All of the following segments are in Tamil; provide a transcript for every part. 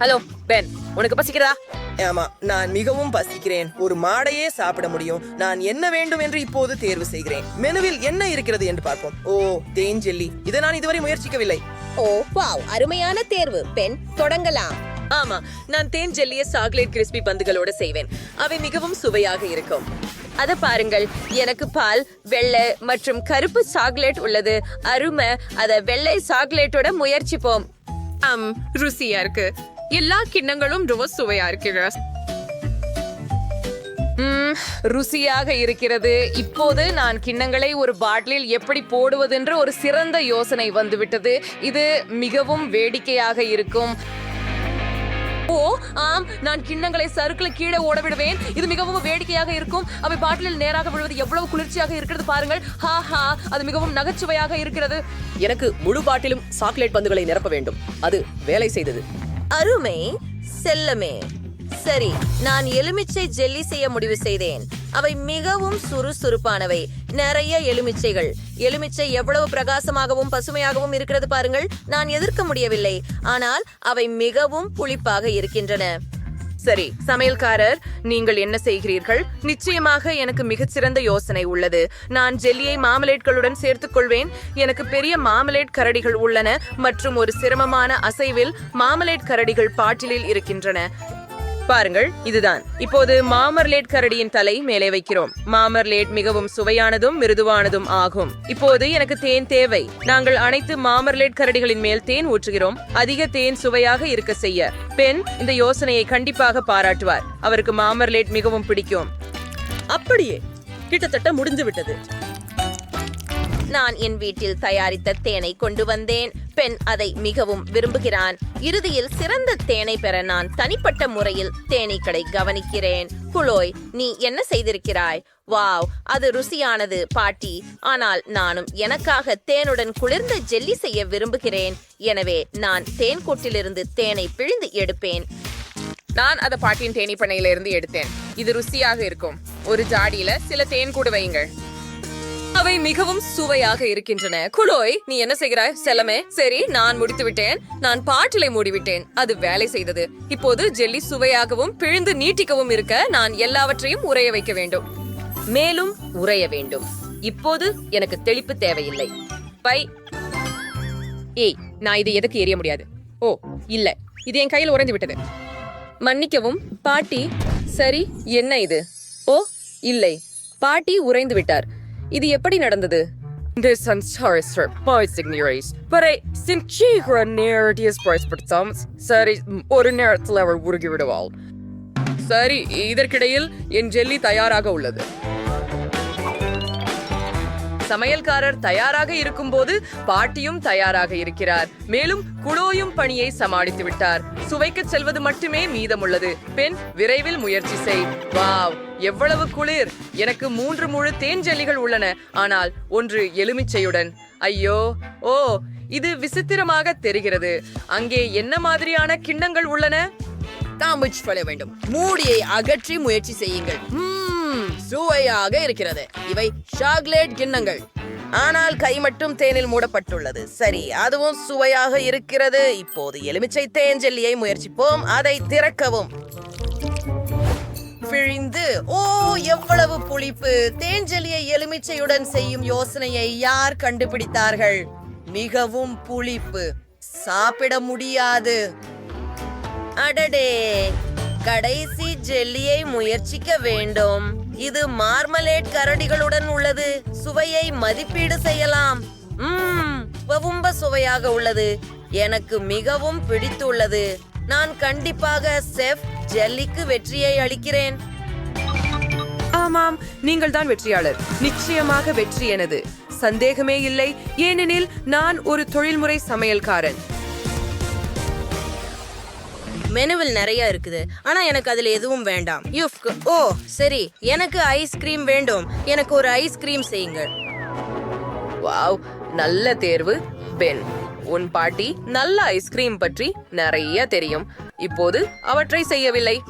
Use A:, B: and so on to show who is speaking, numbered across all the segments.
A: ஹலோ பென் உனக்கு பசிக்கிறதா?
B: ஆமா நான் மிகவும் பசிக்கிறேன். ஒரு மாடையே சாப்பிட முடியும். நான் என்ன வேண்டும் என்று இப்போது தேர்வு செய்கிறேன். மெனுவில் என்ன இருக்கிறது என்று பார்ப்போம். ஓ தேன் ஜெல்லி. இதை நான் இதுவரை முயற்சிக்கவில்லை.
C: ஓ வாவ் அருமையான தேர்வு. பெண் தொடங்கலாம்.
A: ஆமா நான் தேன் ஜெல்லிய சாக்லேட் கிறிஸ்பி பந்துகளோட செய்வேன். அவை மிகவும் சுவையாக இருக்கும். அத பாருங்கள் எனக்கு பால் வெள்ளை மற்றும் கருப்பு சாக்லேட் உள்ளது. அருமை. அத வெள்ளை சாக்லேட்டோட முயற்சிப்போம்.
D: ஆம் ருசியா இருக்கு. எல்லா கிண்ணங்களும் ரொம்ப சுவையா இருக்கிறது
A: ருசியாக இருக்கிறது. இப்போது நான் கிண்ணங்களை ஒரு பாட்டிலில் எப்படி போடுவதென்று ஒரு சிறந்த யோசனை வந்துவிட்டது. இது மிகவும் வேடிக்கையாக இருக்கும். ஓ ஆம் நான் கிண்ணங்களை சறுக்குல கீழே ஓட விடுவேன் இது மிகவும் வேடிக்கையாக இருக்கும். அவை பாட்டிலில் நேராக விழுவது எவ்வளவு குளிர்ச்சியாக இருக்கிறது பாருங்கள். ஹா ஹா அது மிகவும் நகைச்சுவையாக இருக்கிறது.
E: எனக்கு முழு பாட்டிலும் சாக்லேட் பந்துகளை நிரப்ப வேண்டும். அது வேலை செய்தது.
C: அருமை செல்லமே. சரி நான் எலுமிச்சை ஜெல்லி செய்ய முடிவு செய்தேன். அவை மிகவும் சுறுசுறுப்பானவை. நிறைய எலுமிச்சைகள். எலுமிச்சை எவ்வளவு பிரகாசமாகவும் பசுமையாகவும் இருக்கிறது பாருங்கள். நான் எதிர்க்க முடியவில்லை. ஆனால் அவை மிகவும் புளிப்பாக இருக்கின்றன.
A: சரி சமையல்காரர் நீங்கள் என்ன செய்கிறீர்கள்? நிச்சயமாக எனக்கு மிகச்சிறந்த யோசனை உள்ளது. நான் ஜெல்லியை மாமலேட்களுடன் சேர்த்துக் கொள்வேன். எனக்கு பெரிய மாமலேட் கரடிகள் உள்ளன மற்றும் ஒரு சிரமமான அசைவில் மாமலேட் கரடிகள் பாட்டிலில் இருக்கின்றன. பாருங்கள் இதுதான். இப்போது மாமர்லேட் கரடியின் தலை மேலே வைக்கிறோம். மாமர்லேட் மிகவும் சுவையானதும் மிருதுவானதும் ஆகும். இப்போது எனக்கு தேன் தேவை. நாங்கள் அனைத்து மாமர்லேட் கரடிகளின் மேல் தேன் ஊற்றுகிறோம். அதிக தேன் சுவையாக இருக்க செய்ய. பெண் இந்த யோசனையை கண்டிப்பாக பாராட்டுவார். அவருக்கு மாமர்லேட் மிகவும் பிடிக்கும்.
E: அப்படியே கிட்டத்தட்ட முடிந்து விட்டது
C: நான் என் வீட்டில் தயாரித்த தேனை கொண்டு வந்தேன். பெண் அதை மிகவும் விரும்புகிறான். இறுதியில் சிறந்த தேனை பெற நான் தனிப்பட்ட முறையில் தேனீக்களை கவனிக்கிறேன். குலோய் நீ என்ன செய்திருக்கிறாய்? வாவ் அது ருசியானது பாட்டி. ஆனால் நானும் எனக்காக தேனுடன் குளிர்ந்த ஜெல்லி செய்ய விரும்புகிறேன். எனவே நான் தேன் கூட்டிலிருந்து தேனை பிழிந்து எடுப்பேன்.
D: நான் அதை பாட்டியின் தேனி பண்ணையிலிருந்து எடுத்தேன். இது ருசியாக இருக்கும். ஒரு ஜாடியில சில தேன் கூட வையுங்கள்.
A: அவை மிகவும் சுவையாக இருக்கின்றன. குழோய் நீ என்ன செய்கிறாய்? செல்லமே சரி நான் முடித்து விட்டேன் நான் பாட்டிலை மூடிவிட்டேன். அது வேலை செய்தது. இப்போது ஜெல்லி சுவையாகவும் பிழிந்து நீட்டிக்கவும் இருக்க நான் எல்லாவற்றையும் உறைய வைக்க வேண்டும். மேலும் உறைய வேண்டும். இப்போது எனக்கு தெளிப்பு தேவையில்லை. பை.
D: ஏய் நான் இதை எதுக்கு எரிய முடியாது? ஓ இல்ல. இது என் கையில் உறைந்து விட்டது.
A: மன்னிக்கவும் பாட்டி சரி என்ன இது? ஓ இல்லை. பாட்டி உறைந்து விட்டார். இது எப்படி நடந்தது
D: This I'm sorry, sir. My signories. But I சின்சீகர நேரடியஸ் பயன்படுத்தாம சரி ஒரு நேரத்தில் அவர் உருகி விடுவாள் சரி இதற்கிடையில் என் ஜெல்லி தயாராக உள்ளது
A: சமையல்காரர் தயாராக இருக்கும்போது பாட்டியும் தயாராக இருக்கிறார். மேலும் குளோயும் பணியை சமாளித்து விட்டார். சுவைக்கச் செல்வது மட்டுமே மீதமுள்ளது. பெண் விரைவில் முயற்சி செய். வாவ் எவ்வளவு குளிர். எனக்கு மூன்று முழு தேன் ஜெல்லிகள் உள்ளன. ஆனால் ஒன்று எலுமிச்சையுடன். ஐயோ ஓ இது விசித்திரமாக தெரிகிறது. அங்கே என்ன மாதிரியான கிண்ணங்கள் உள்ளன?
E: தாமிச் பழ வேண்டும். மூடியை அகற்றி முயற்சி செய்யுங்கள். சுவையாக இருக்கிறது. இவை சாக்லேட் கிண்ணங்கள்.
B: ஆனால் கை மட்டும் தேனில் மூடப்பட்டுள்ளது. சரி அதுவும் சுவையாக இருக்கிறது. இப்போது எலுமிச்சை தேன் ஜெல்லியை முயற்சிப்போம். அதை திறக்கவும். பிழிந்து ஓ எவ்வளவு புளிப்பு. தேஞ்செல்லியை எலுமிச்சையுடன் செய்யும் யோசனையை யார் கண்டுபிடித்தார்கள்? மிகவும் புளிப்பு. சாப்பிட முடியாது. அடடே. கடைசி ஜெல்லியை முயற்சிக்க வேண்டும். இது மார்மலேட் கரடிகளுடன் உள்ளது. சுவையை மதிப்பீடு செய்யலாம். உம் ரொம்ப சுவையாக உள்ளது. எனக்கு மிகவும் பிடித்துள்ளது. நான் கண்டிப்பாக செஃப் ஜெல்லிக்கு வெற்றியை அளிக்கிறேன்.
A: ஆமாம் நீங்கள் தான் வெற்றியாளர். நிச்சயமாக வெற்றி எனது. சந்தேகமே இல்லை. ஏனெனில் நான் ஒரு தொழில்முறை சமையல்காரன்.
C: மெனுவில் நிறைய இருக்குது. ஆனா எனக்கு அதுல எதுவும் வேண்டாம். யுஃப் ஓ சரி. எனக்கு ஐஸ்கிரீம் வேண்டும். எனக்கு ஒரு ஐஸ்கிரீம் செய்யுங்கள்.
A: வாவ் நல்ல தேர்வு பென். உன் பாட்டி நல்ல ஐஸ்கிரீம் பற்றி நிறைய தெரியும். இப்போது அவற்றை செய்யவில்லை.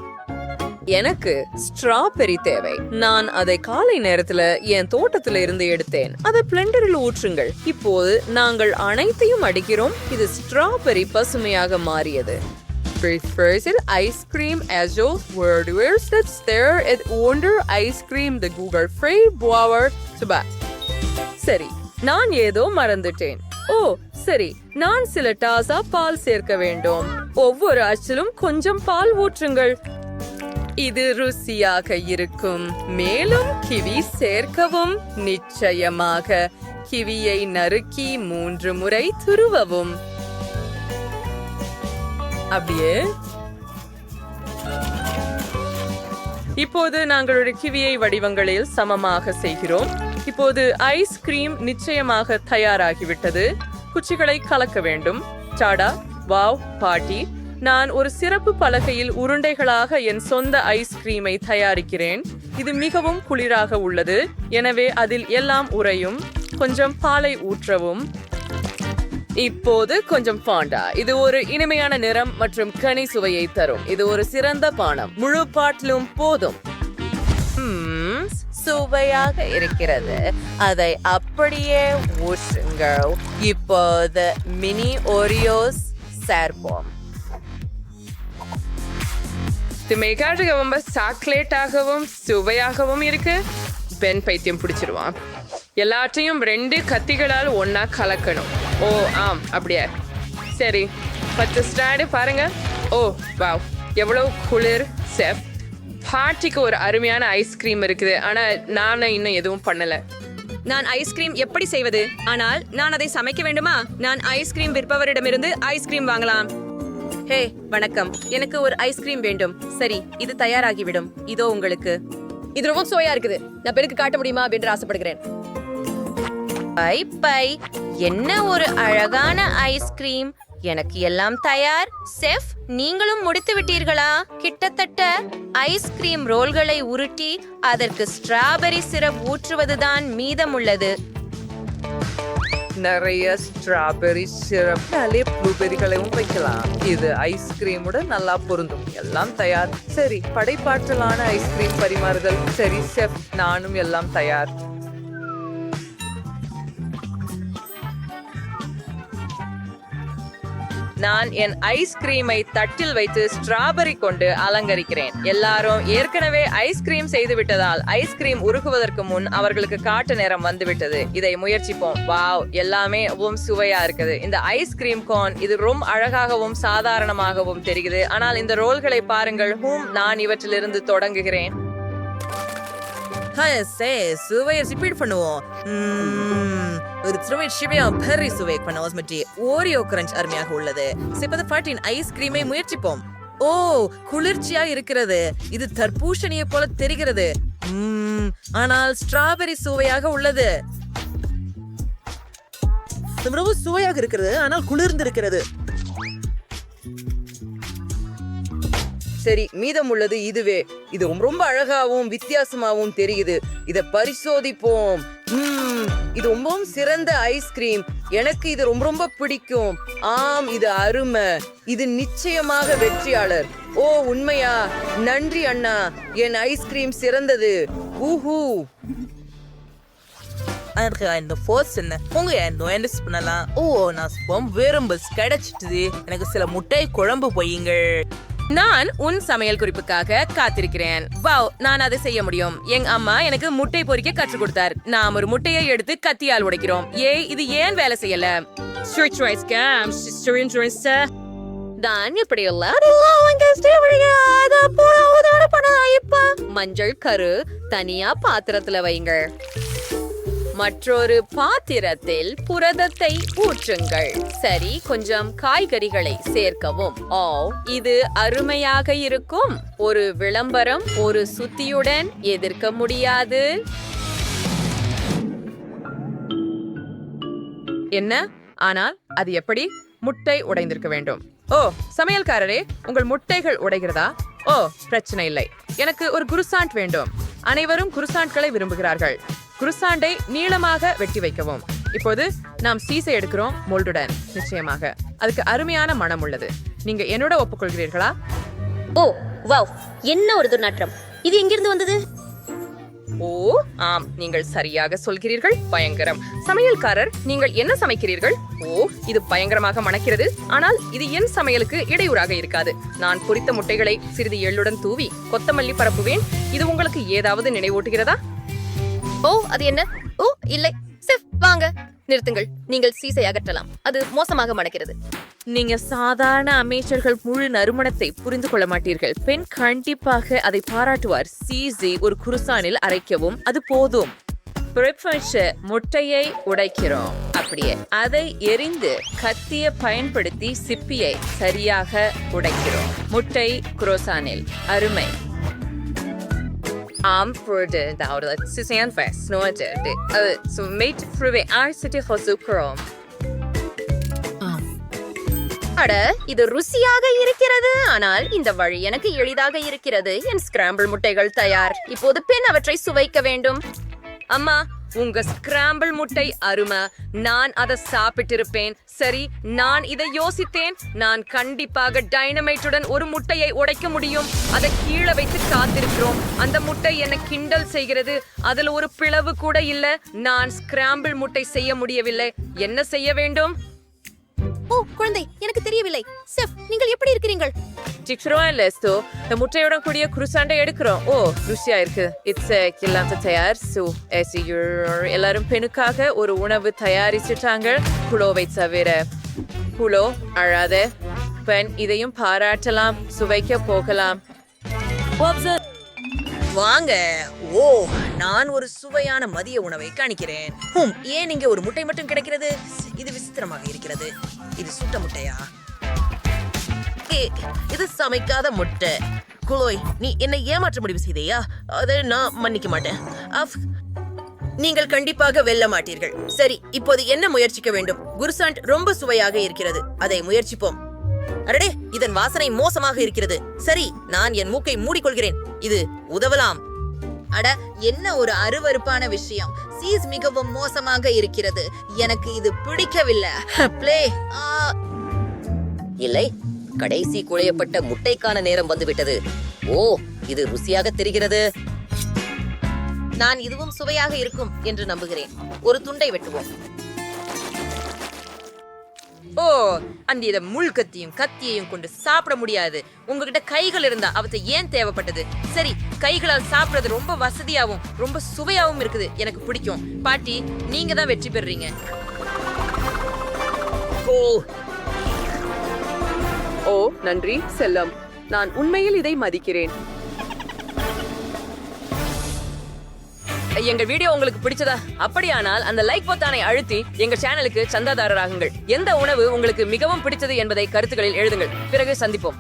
A: எனக்கு ஸ்ட்ராபெரி தேவை. நான் அதை காலை நேரத்துல என் தோட்டத்துல இருந்து எடுத்தேன். அதை பிளெண்டரில் ஊற்றுங்கள். இப்போது நாங்கள் அனைத்தையும் அடிக்கிறோம். இது ஸ்ட்ராபெரி பசுமையாக மாறியது. Preferred ice cream as your word where's that stare at wonder ice cream the Google free bower Subha சரி நான் ஏதோ மறந்துட்டேன் ஓ சரி நான் சில டாசா பால் சேர்க்க வேண்டும் ஒவ்வொரு அச்சிலும் கொஞ்சம் பால் ஊற்றுங்கள் இது ருசியாக இருக்கும் மேலும் கிவி சேர்க்கவும் நிச்சயமாக கிவியை நறுக்கி மூன்று முறை துருவவும் அப்படியே. இப்போது நாங்களுடைய கிவியை வடிவங்களில் சமமாக செய்கிறோம். இப்போது ஐஸ்கிரீம் நிச்சயமாக தயாராகிவிட்டது. குச்சிகளை கலக்க வேண்டும். டாடா வாவ் பாட்டி நான் ஒரு சிறப்பு பலகையில் உருண்டைகளாக என் சொந்த ஐஸ்கிரீமை தயாரிக்கிறேன். இது மிகவும் குளிராக உள்ளது. எனவே அதில் எல்லாம் உறையும். கொஞ்சம் பாலை ஊற்றவும். இப்போது கொஞ்சம் பாண்டா இது ஒரு இனிமையான நிறம் மற்றும் கனி சுவையை தரும். இது ஒரு சிறந்த பானம். முழு பாட்டிலும் போதும்.
F: சுவையாக இருக்கிறது. அதை அப்படியே ஊற்றுங்கள். இப்போது மினி ஓரியோஸ் சேர்ப்போம்.
A: இது மெகாட்டுக்கு ரொம்ப சாக்லேட்டாகவும் சுவையாகவும் இருக்கு. பெண் பைத்தியம் பிடிச்சிருவான். எல்லாத்தையும் ரெண்டு கத்திகளால் ஒன்றா கலக்கணும். ஓ ஆம் அப்படியே? சரி பத்து ஸ்டாண்டு பாருங்க. ஓ வாவ் எவ்வளோ குளிர் செஃப். பாட்டிக்கு ஒரு அருமையான ஐஸ்கிரீம் இருக்குது. ஆனால் நான் இன்னும் எதுவும் பண்ணலை.
G: நான் ஐஸ்கிரீம் எப்படி செய்வது? ஆனால் நான் அதை சமைக்க வேண்டுமா? நான் ஐஸ்கிரீம் விற்பவரிடமிருந்து ஐஸ்கிரீம் வாங்கலாம். ஹே வணக்கம். எனக்கு ஒரு ஐஸ்கிரீம் வேண்டும். சரி இது தயாராகிவிடும். இதோ உங்களுக்கு.
H: இது ரொம்ப சுவையா இருக்குது. நான் பெருக்கு காட்ட முடியுமா அப்படின்னு ஆசைப்படுகிறேன்.
F: Bye bye. என்ன ஒரு அழகான ஐஸ்கிரீம் எனக்கு எல்லாம் தயார். செஃப் நீங்களும் முடித்து விட்டீர்களா? கிட்டத்தட்ட ஐஸ்கிரீம் ரோல்களை உருட்டி அதற்கு ஸ்ட்ராபெரி சிரப் ஊற்றுவதுதான் மீதமுள்ளது.
A: நிறைய ஸ்ட்ராபெரி சிரப். நிறைய ப்ளூபெரிகளையும் வைக்கலாம். இது ஐஸ்கிரீமுடன் நல்லா பொருந்தும். எல்லாம் தயார். சரி படைப்பாற்றலான ஐஸ்கிரீம் பரிமாறுதல். சரி செஃப் நானும் எல்லாம் தயார். நான் என் ஐஸ்கிரீமை தட்டில் வைத்து ஸ்ட்ராபெரி கொண்டு அலங்கரிக்கிறேன். எல்லாரும் ஏற்கனவே ஐஸ்கிரீம் செய்து விட்டதால் ஐஸ்கிரீம் உருகுவதற்கு முன் அவர்களுக்கு காட்டு நேரம் வந்துவிட்டது. இதை முயற்சிப்போம். வாவ் எல்லாமே ரொம்ப சுவையா இருக்குது. இந்த ஐஸ்கிரீம் கோன் இது ரொம்ப அழகாகவும் சாதாரணமாகவும் தெரிகிறது. ஆனால் இந்த ரோல்களை பாருங்கள். ஹூம் நான் இவற்றிலிருந்து தொடங்குகிறேன்.
B: சே சுவையை ரிப்பீட் பண்ணுவோம். ஒரு சுவை சிவையா சுவை பண்ண மட்டி ஓரியோ கிரஞ்ச் அருமையாக உள்ளது. சிப்பது ஃபார்ட்டின் ஐஸ்கிரீமை முயற்சிப்போம். ஓ குளிர்ச்சியா இருக்கிறது. இது தர்பூஷணியை போல தெரிகிறது. ஆனால் ஸ்ட்ராபெரி சுவையாக உள்ளது. ரொம்ப சுவையாக இருக்கிறது ஆனால் குளிர்ந்து இருக்கிறது
A: சரி மீதம் உள்ளது இதுவே. இது ரொம்ப அழகாவும் வித்தியாசமாகவும் தெரியுது. இதை பரிசோதிப்போம். இது ரொம்பவும் சிறந்த ஐஸ்கிரீம் எனக்கு இது ரொம்ப ரொம்ப பிடிக்கும். ஆம் இது அருமை. இது நிச்சயமாக வெற்றியாளர். ஓ உண்மையா? நன்றி அண்ணா. என் ஐஸ்கிரீம் சிறந்தது. ஊஹூ.
B: எனக்கு இந்த ஃபோர்ஸ் என்ன? உங்க நோயண்டிஸ் பண்ணலாம்? ஓ நான் ஸ்பம் வேறும்பஸ் கிடைச்சிட்டுது. எனக்கு சில முட்டை குழம்பு பொய்யுங்கள்
G: நான் உன் சமையல் குறிப்புக்காக காத்திருக்கிறேன். வாவ் நான் அதை செய்ய முடியும். எங்க அம்மா எனக்கு முட்டை பொறிக்க கற்றுக் கொடுத்தார். நாம் ஒரு முட்டையை எடுத்து கத்தியால் உடைக்கிறோம். ஏய் இது ஏன் வேலை செய்யல?
F: நான் இப்படியுள்ள மஞ்சள் கரு தனியா பாத்திரத்துல வைங்க. மற்றொரு பாத்திரத்தில் புரதத்தை ஊற்றுங்கள். சரி கொஞ்சம் காய்கறிகளை சேர்க்கவும். ஓ இது அருமையாக இருக்கும். ஒரு விளம்பரம் ஒரு சுத்தியுடன் எதிர்க்க முடியாது.
G: என்ன? ஆனால் அது எப்படி? முட்டை உடைந்திருக்க வேண்டும். ஓ சமையல்காரரே உங்கள் முட்டைகள் உடைகிறதா? ஓ பிரச்சனை இல்லை. எனக்கு ஒரு குருசாண்ட் வேண்டும். அனைவரும் குருசாண்ட்களை விரும்புகிறார்கள். குருசாண்டை நீளமாக வெட்டி வைக்கவும். இப்போது நாம் சீசை எடுக்கிறோம் மோல்டுடன் நிச்சயமாக. அதுக்கு அருமையான மனம் உள்ளது. நீங்க என்னோட ஒப்புக்கொள்கிறீர்களா?
I: ஓ வாவ். என்ன ஒரு துர்நாற்றம். இது எங்கிருந்து வந்தது?
A: ஓ ஆம். நீங்கள் சரியாக சொல்கிறீர்கள். பயங்கரம். சமையல்காரர் நீங்கள் என்ன சமைக்கிறீர்கள்? ஓ இது பயங்கரமாக மணக்கிறது. ஆனால் இது என் சமையலுக்கு இடையூறாக இருக்காது. நான் பொரித்த முட்டைகளை சிறிது எள்ளுடன் தூவி கொத்தமல்லி பரப்புவேன். இது உங்களுக்கு ஏதாவது நினைவூட்டுகிறதா?
C: ஓ அது என்ன? ஓ இல்லை. செஃப் வாங்க. நிறுத்துங்கள். நீங்கள் சீசை அகற்றலாம். அது மோசமாக மணக்கிறது.
A: நீங்க சாதாரண அமைச்சர்கள் முழு நறுமணத்தை புரிந்து கொள்ள மாட்டீர்கள். பெண் கண்டிப்பாக அதை பாராட்டுவார். சீசி ஒரு குருசானில் அரைக்கவும் அது போதும். முட்டையை உடைக்கிறோம். அப்படியே. அதை எரிந்து கத்திய பயன்படுத்தி சிப்பியை சரியாக உடைக்கிறோம். முட்டை குரோசானில். அருமை. ஆம் பொழுது dauert ze zijn vast nooit zo meet probeer aanzetten voor zoekrom
C: அட இது ருசியாக இருக்கிறது. ஆனால் இந்த வழி எனக்கு எளிதாக இருக்கிறது. என் ஸ்கிராம்பிள் முட்டைகள் தயார். இப்போது பெண் அவற்றை சுவைக்க வேண்டும்.
A: அம்மா உங்க ஸ்கிராம்பிள் முட்டை அருமை. நான் அதை சாப்பிட்டிருப்பேன். சரி நான் இதை யோசித்தேன். நான் கண்டிப்பாக டைனமைட்டுடன் ஒரு முட்டையை உடைக்க முடியும். அதை கீழே வைத்து காத்திருக்கிறோம். அந்த முட்டை என்னை கிண்டல் செய்கிறது. அதுல ஒரு பிளவு கூட இல்ல. நான் ஸ்கிராம்பிள் முட்டை செய்ய முடியவில்லை. என்ன செய்ய வேண்டும்?
C: ஓ குழந்தை எனக்கு தெரியவில்லை. செஃப் நீங்கள் எப்படி இருக்கிறீர்கள்?
A: லெஸ்டோ இந்த முட்டையுடன் கூடிய குருசாண்டை எடுக்கிறோம். ஓ ருசியா இருக்கு. இட்ஸ் எல்லாம் தயார். சோ எல்லாரும் பெண்ணுக்காக ஒரு உணவு தயாரிச்சுட்டாங்க. குளோவை தவிர. குளோ அழாத. பெண் இதையும் பாராட்டலாம். சுவைக்க போகலாம்.
B: வாங்க. ஓ நான் ஒரு சுவையான மதிய உணவை காணிக்கிறேன். ஹும் ஏன் இங்க ஒரு முட்டை மட்டும் கிடைக்கிறது? இது விசித்திரமாக இருக்கிறது. இது சுட்ட முட்டையா?
E: இது சமைக்காத முட்டை. குளோய் நீ என்னை ஏமாற்ற முடிவு செய்தையா? அதை நான் மன்னிக்க மாட்டேன். நீங்கள் கண்டிப்பாக வெல்ல மாட்டீர்கள். சரி இப்போது என்ன முயற்சிக்க வேண்டும்? குருசாண்ட் ரொம்ப சுவையாக இருக்கிறது. அதை முயற்சிப்போம். அடடே இதன் வாசனை மோசமாக இருக்கிறது. சரி நான் என் மூக்கை மூடிக்கொள்கிறேன். இது உதவலாம்.
J: அட என்ன ஒரு அருவருப்பான விஷயம். சீஸ் மிகவும் மோசமாக இருக்கிறது. எனக்கு இது பிடிக்கவில்லை. ப்ளே
K: இல்லை கடைசி குழையப்பட்ட முட்டைக்கான நேரம் வந்துவிட்டது. ஓ இது ருசியாக தெரிகிறது.
C: நான் இதுவும் சுவையாக இருக்கும் என்று நம்புகிறேன். ஒரு துண்டை வெட்டுவோம்.
A: ஓ அந்த இதை முள் கத்தியும் கத்தியையும் கொண்டு சாப்பிட முடியாது. உங்ககிட்ட கைகள் இருந்தா அவற்றை ஏன் தேவைப்பட்டது? சரி கைகளால் சாப்பிடுறது ரொம்ப வசதியாகவும் ரொம்ப சுவையாகவும் இருக்குது. எனக்கு பிடிக்கும். பாட்டி நீங்க தான் வெற்றி பெறுறீங்க.
E: ஓ.
D: ஓ நன்றி செல்லம். நான் உண்மையில் இதை மதிக்கிறேன்.
A: எங்க வீடியோ உங்களுக்கு பிடிச்சதா? அப்படியானால் அந்த லைக் பொத்தானை அழுத்தி எங்க சேனலுக்கு சந்தாதாரராகுங்கள். எந்த உணவு உங்களுக்கு மிகவும் பிடிச்சது என்பதை கருத்துக்களில் எழுதுங்கள். பிறகு சந்திப்போம்.